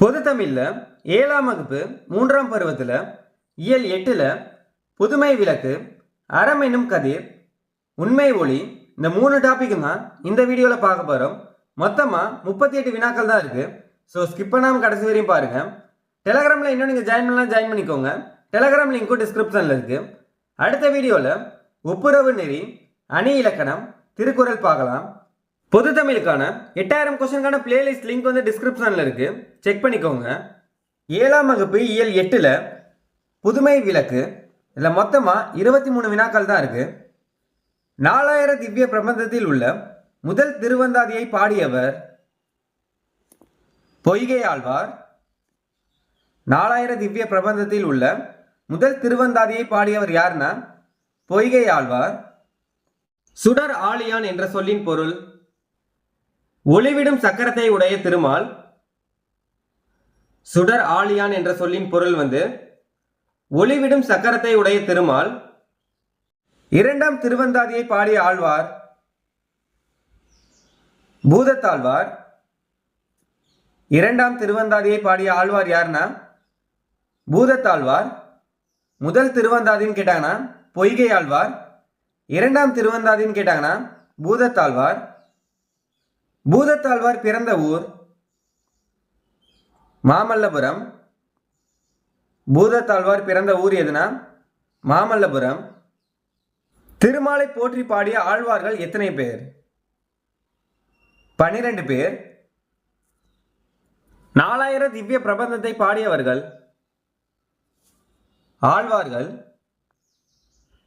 பொது தமிழில் ஏழாம் வகுப்பு மூன்றாம் பருவத்தில் இயல் எட்டில் புதுமை விளக்கு அறம் என்னும் கதிர் உண்மை ஒளி இந்த மூணு டாப்பிக்கும் தான் இந்த வீடியோவில் பார்க்க போகிறோம் மொத்தமாக முப்பத்தி எட்டு வினாக்கள் தான் இருக்குது ஸோ ஸ்கிப் பண்ணாமல் கடைசி வரையும் பாருங்கள் டெலகிராமில் இன்னும் நீங்கள் ஜாயின் பண்ணலாம் ஜாயின் பண்ணிக்கோங்க. டெலகிராம் லிங்க்கும் டிஸ்கிரிப்ஷனில் இருக்குது அடுத்த வீடியோவில் ஒப்புரவு நெறி அணி இலக்கணம் திருக்குறள் பார்க்கலாம். பொது தமிழுக்கான எட்டாயிரம் கொஸ்டினுக்கான பிளேலிஸ்ட் லிங்க் வந்து டிஸ்கிரிப்ஷனில் இருக்குது செக் பண்ணிக்கோங்க. ஏழாம் வகுப்பு இயல் எட்டில் புதுமை விளக்கு. இதில் மொத்தமாக இருபத்தி மூணு வினாக்கள் தான் இருக்குது நாலாயிர திவ்ய பிரபந்தத்தில் உள்ள முதல் திருவந்தாதியை பாடியவர் பொய்கை ஆழ்வார். நாலாயிர திவ்ய பிரபந்தத்தில் உள்ள முதல் திருவந்தாதியை பாடியவர் யாருன்னா? பொய்கை ஆழ்வார். சுடர் ஆழியான் என்ற சொல்லின் பொருள் ஒளிவிடும் சக்கரத்தை உடைய திருமால் சுடர் ஆழியான் என்ற சொல்லின் பொருள் வந்து ஒளிவிடும் சக்கரத்தை உடைய திருமால் இரண்டாம் திருவந்தாதியை பாடிய ஆழ்வார் பூதத்தாழ்வார் இரண்டாம் திருவந்தாதியை பாடிய ஆழ்வார் யாருன்னா பூதத்தாழ்வார். முதல் திருவந்தாதின்னு கேட்டாங்கன்னா பொய்கை ஆழ்வார் இரண்டாம் திருவந்தாதின்னு கேட்டாங்கன்னா பூதத்தாழ்வார். பூதத்தாழ்வார் பிறந்த ஊர் மாமல்லபுரம். பூதத்தாழ்வார் பிறந்த ஊர் எதுனா? மாமல்லபுரம். திருமாலை போற்றி பாடிய ஆழ்வார்கள் எத்தனை பேர்? பனிரெண்டு பேர். நாலாயிரம் திவ்ய பிரபந்தத்தை பாடியவர்கள் ஆழ்வார்கள்.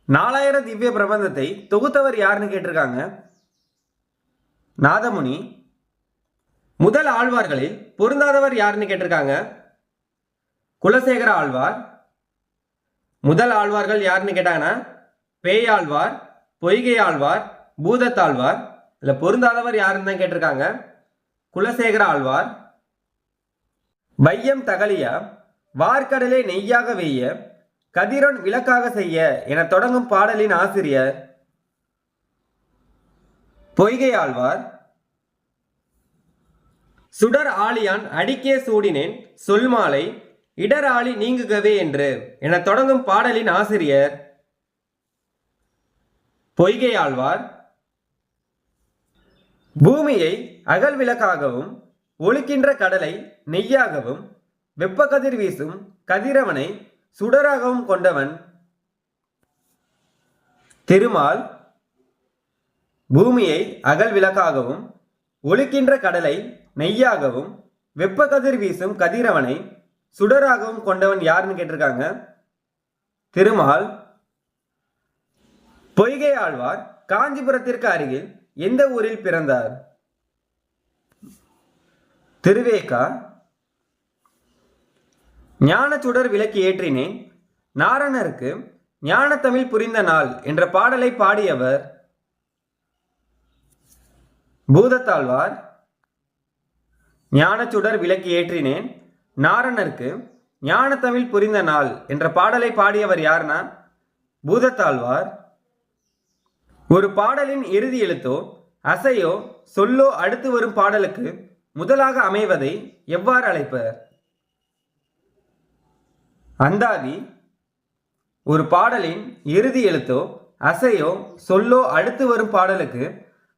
நாலாயிரம் திவ்ய பிரபந்தத்தை தொகுத்தவர் யாருன்னு கேட்டிருக்காங்க? நாதமுனி முதல் ஆழ்வார்களில் பொருந்தாதவர் யாருன்னு கேட்டிருக்காங்க? குலசேகர ஆழ்வார். முதல் ஆழ்வார்கள் யாருன்னு கேட்டாங்கன்னா பேயாழ்வார் பொய்கை ஆழ்வார் பூதத்தாழ்வார். இதில் பொருந்தாதவர் யாருன்னு தான் கேட்டிருக்காங்க? குலசேகர ஆழ்வார். வையம் தகலியா வார்க்கடலை நெய்யாக வெய்ய கதிரன் விளக்காக செய்ய என தொடங்கும் பாடலின் ஆசிரியர் பொய்கை ஆழ்வார். சுடர் ஆழியான் அடிக்கே சூடினேன் சொல்மாலை இடர் ஆளி நீங்குகவே என்று. என தொடங்கும் பாடலின் ஆசிரியர் பொய்கை ஆழ்வார். பூமியை அகல் விளக்காகவும் ஒழுக்கின்ற கடலை நெய்யாகவும் வெப்ப கதிர் வீசும் கதிரவனை சுடராகவும் கொண்டவன் திருமால் பூமியை அகல் விளக்காகவும் ஒழுக்கின்ற கடலை நெய்யாகவும் வெப்ப கதிர் வீசும் கதிரவனை சுடராகவும் கொண்டவன் யாருன்னு கேட்டிருக்காங்க? திருமால் பொய்கை ஆழ்வார் காஞ்சிபுரத்திற்கு அருகில் எந்த ஊரில் பிறந்தார்? திருவேக்கா ஞானச்சுடர் விளக்கு ஏற்றினேன் நாரணருக்கு ஞானத்தமிழ் புரிந்த நாள் என்ற பாடலை பாடியவர் பூதத்தாழ்வார் ஞானச்சுடர் விளக்கு ஏற்றினேன். நாரணருக்கு ஞானத்தமிழ் புரிந்த நாள் என்ற பாடலை பாடியவர் யாருன்னா பூதத்தாழ்வார். ஒரு பாடலின் இறுதி எழுத்தோ அசையோ சொல்லோ அடுத்து வரும் பாடலுக்கு முதலாக அமைவதை எவ்வாறு அழைப்பர்? அந்தாதி ஒரு பாடலின் இறுதி எழுத்தோ அசையோ சொல்லோ அடுத்து வரும் பாடலுக்கு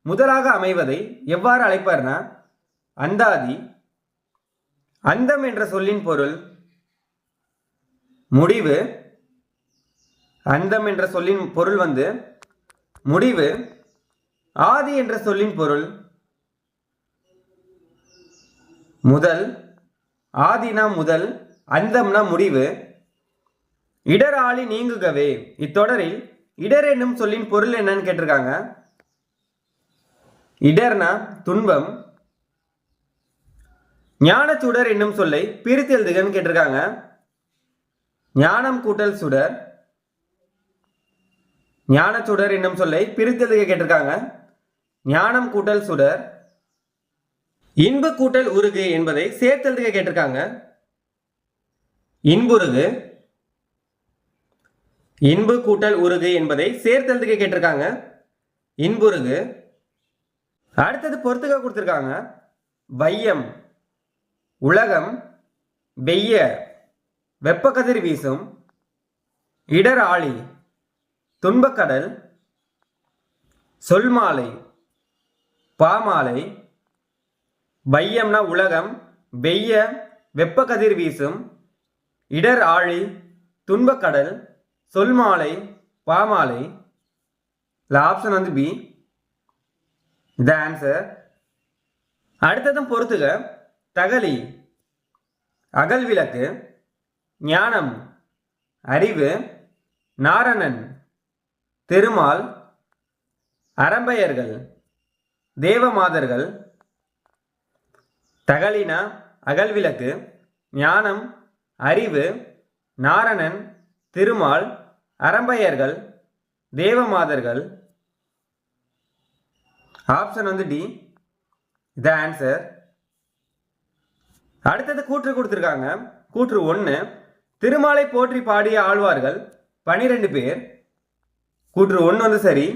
முதலாக அமைவதை எவ்வாறு அழைப்பார்னா அந்தாதி அந்தம் என்ற சொல்லின் பொருள் முடிவு அந்தம் என்ற சொல்லின் பொருள் வந்து முடிவு ஆதி என்ற சொல்லின் பொருள் முதல் ஆதினா முதல் அந்தம்னா முடிவு இடர் ஆளி நீங்குகவே. இத்தொடரில் இடர் என்னும் சொல்லின் பொருள் என்னன்னு கேட்டிருக்காங்க. இடர்னா துன்பம். ஞானச்சுடர் என்னும் சொல்லை பிரித்து எழுதுகன்னு கேட்டிருக்காங்க. ஞானம் கூட்டல் சுடர். ஞானச்சுடர் என்னும் சொல்லை பிரித்து எழுதுக கேட்டிருக்காங்க. ஞானம் கூட்டல் சுடர். இன்பு கூட்டல் உருகு என்பதை சேர்த்தெழுதுக கேட்டிருக்காங்க. இன்புருகு இன்பு கூட்டல் உருகு என்பதை சேர்த்தெழுதுக கேட்டிருக்காங்க. இன்புருகு அடுத்தது பொறுத்துக்க கொடுத்துருக்காங்க. வையம் உலகம் வெய்ய வெப்பக்கதிர் வீசும் இடர் ஆழி துன்பக்கடல் சொல்மாலை பாமாலை வையம்னா உலகம் வெய்ய வெப்பக்கதிர் வீசும் இடர் ஆழி துன்பக்கடல் சொல்மாலை பாமாலை. இல்லை ஆப்ஷன் வந்து பி த ஆன்சர் அடுத்ததும் பொறுத்துக. தகலி. அகல் விளக்கு. ஞானம். அறிவு. நாரணன். திருமால். அரம்பையர்கள். தேவமாதர்கள். தகலினா அகல் விளக்கு. ஞானம். அறிவு. நாரணன். திருமால். அரம்பையர்கள். தேவமாதர்கள். ஆப்ஷன் வந்து டி. த ஆன்சர் அடுத்தது கூற்று கொடுத்துருக்காங்க. கூற்று ஒன்று திருமாலை போற்றி பாடிய ஆழ்வார்கள் பனிரெண்டு பேர். கூற்று ஒன்று வந்து சரி.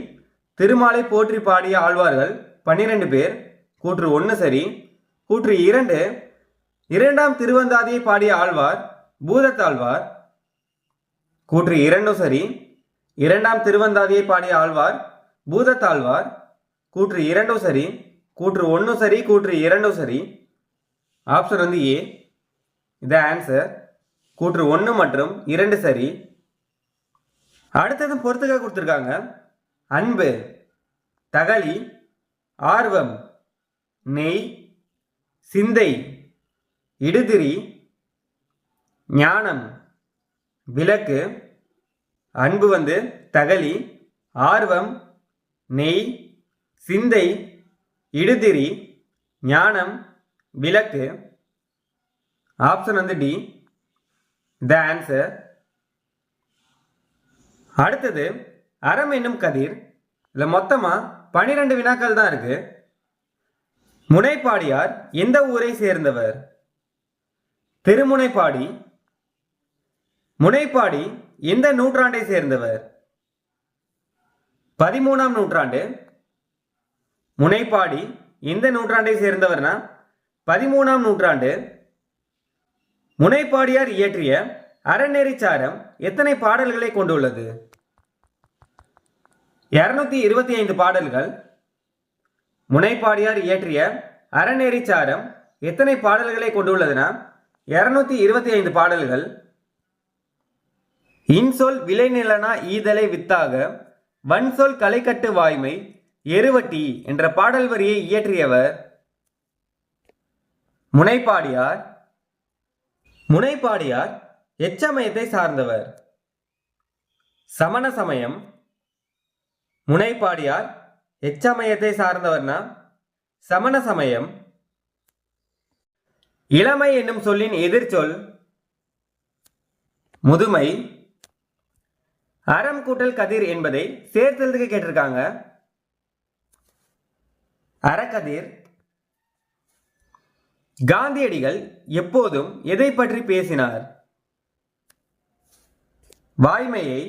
திருமாலை போற்றி பாடிய ஆழ்வார்கள் பன்னிரெண்டு பேர். கூற்று ஒன்று சரி. கூற்று இரண்டு. இரண்டாம் திருவந்தாதியை பாடிய ஆழ்வார் பூதத்தாழ்வார். கூற்று இரண்டும் சரி. இரண்டாம் திருவந்தாதியை பாடிய ஆழ்வார் பூதத்தாழ்வார். கூற்று இரண்டும் சரி கூற்று ஒன்றும் சரி கூற்று இரண்டும் சரி. ஆப்ஷன் வந்து ஏ இதான் ஆன்சர் கூற்று ஒன்று மற்றும் இரண்டு சரி. அடுத்தது பொறுத்துக்காக கொடுத்துருக்காங்க. அன்பு தகலி ஆர்வம் நெய் சிந்தை இடுதிரி ஞானம் விளக்கு. அன்பு வந்து தகலி ஆர்வம் நெய் சிந்தை இடுதிரி ஞானம் விளக்கு ஆப்ஷன் வந்து டி த ஆன்சர் அடுத்தது அறம் என்னும் கதிர். இதில் மொத்தமாக பனிரெண்டு வினாக்கள் தான் இருக்கு. முனைப்பாடியார் எந்த ஊரை சேர்ந்தவர்? திருமுனைப்பாடி. முனைப்பாடி எந்த நூற்றாண்டை சேர்ந்தவர்? பதிமூணாம் நூற்றாண்டு. முனைப்பாடி எந்த நூற்றாண்டை சேர்ந்தவர்னா பதிமூணாம் நூற்றாண்டு. முனைப்பாடியார் இயற்றிய அறநெறிச்சாரம் எத்தனை பாடல்களை கொண்டுள்ளது? இருநூத்தி இருபத்தி ஐந்து பாடல்கள். முனைப்பாடியார் இயற்றிய அறநெறிச்சாரம் எத்தனை பாடல்களை கொண்டுள்ளதுன்னா இருநூத்தி இருபத்தி ஐந்து பாடல்கள். இன்சொல் விளைநிலனா ஈதலை வித்தாக வன்சொல் கலைக்கட்டு வாய்மை எருவட்டி என்ற பாடல் வரியை இயற்றியவர் முனைப்பாடியார். முனைப்பாடியார் எச்சமயத்தை சார்ந்தவர். சமண சமயம் முனைப்பாடியார் எச்சமயத்தை சார்ந்தவர்னா சமண சமயம் இளமை என்னும் சொல்லின் எதிர்ச்சொல் முதுமை. அறம் கூட்டல் கதிர் என்பதை சேர்த்தெழுதுக்கு கேட்டிருக்காங்க. அறக்கதிர் காந்தியடிகள் எப்போதும் எதை பற்றி பேசினார்? வாய்மையை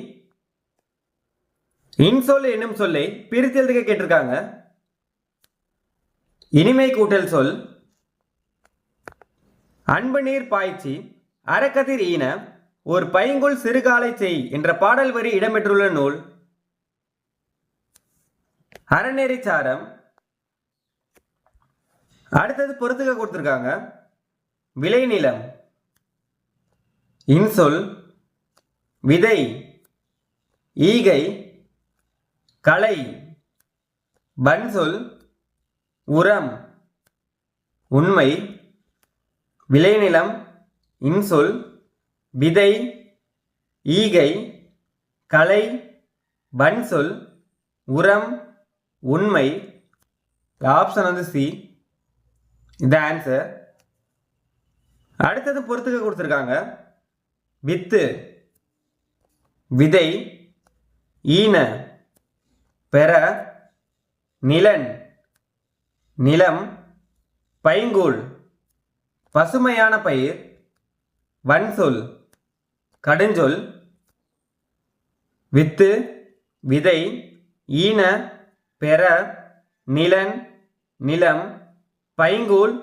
இன்சொல் என்னும் சொல்லை பிரித்தெழுதுக கேட்டிருக்காங்க. இனிமை கூட்டல் சொல் அன்பு நீர் பாய்ச்சி அறக்கதிர் ஈன ஒரு பைங்குள் சிறுகாலை செய் என்ற பாடல் வரி இடம்பெற்றுள்ள நூல் அறநெறிச்சாரம் அடுத்தது பொறுத்துக்க கொடுத்துருக்காங்க. விளைநிலம் இன்சொல் விதை ஈகை கலை பன்சொல் உரம் உண்மை விளைநிலம் இன்சொல் விதை ஈகை கலை பன்சொல் உரம் உண்மை. ஆப்ஷன் வந்து சி. இந்த ஆன்சர் அடுத்தது பொறுத்துக்க கொடுத்துருக்காங்க. வித்து விதை ஈன பெற நிலன் நிலம் பைங்கூழ் பசுமையான பயிர் வன்சொல் கடுஞ்சொல் வித்து விதை ஈன பெற நிலன் நிலம் பைங்கூல்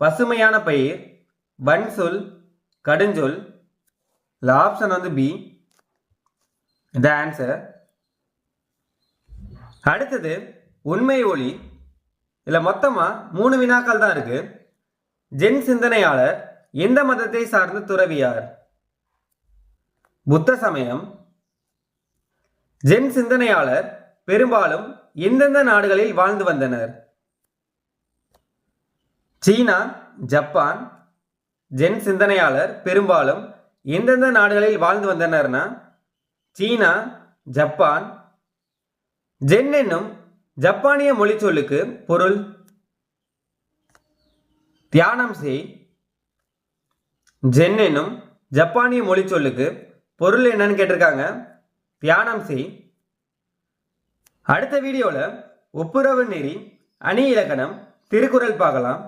பசுமையான பயிர் வன்சொல் கடுஞ்சொல். இந்த ஆப்ஷன் வந்து பி த ஆன்சர் அடுத்தது உண்மை ஒளி. இதில் மொத்தமாக மூணு வினாக்கள் தான் இருக்கு. ஜென் சிந்தனையாளர் எந்த மதத்தை சார்ந்த துறவியார்? புத்த சமயம். ஜென் சிந்தனையாளர் பெரும்பாலும் எந்தெந்த நாடுகளில் வாழ்ந்து வந்தனர்? சீனா ஜப்பான் ஜென் சிந்தனையாளர் பெரும்பாலும் எந்தெந்த நாடுகளில் வாழ்ந்து வந்தனர்னா சீனா ஜப்பான் ஜென் என்னும் ஜப்பானிய மொழி சொல்லுக்கு பொருள் தியானம் செய். ஜென் என்னும் ஜப்பானிய மொழி சொல்லுக்கு பொருள் என்னன்னு கேட்டிருக்காங்க. தியானம் செய். அடுத்த வீடியோவில் ஒப்புரவு நெறி அணி இலக்கணம் திருக்குறள் பார்க்கலாம்.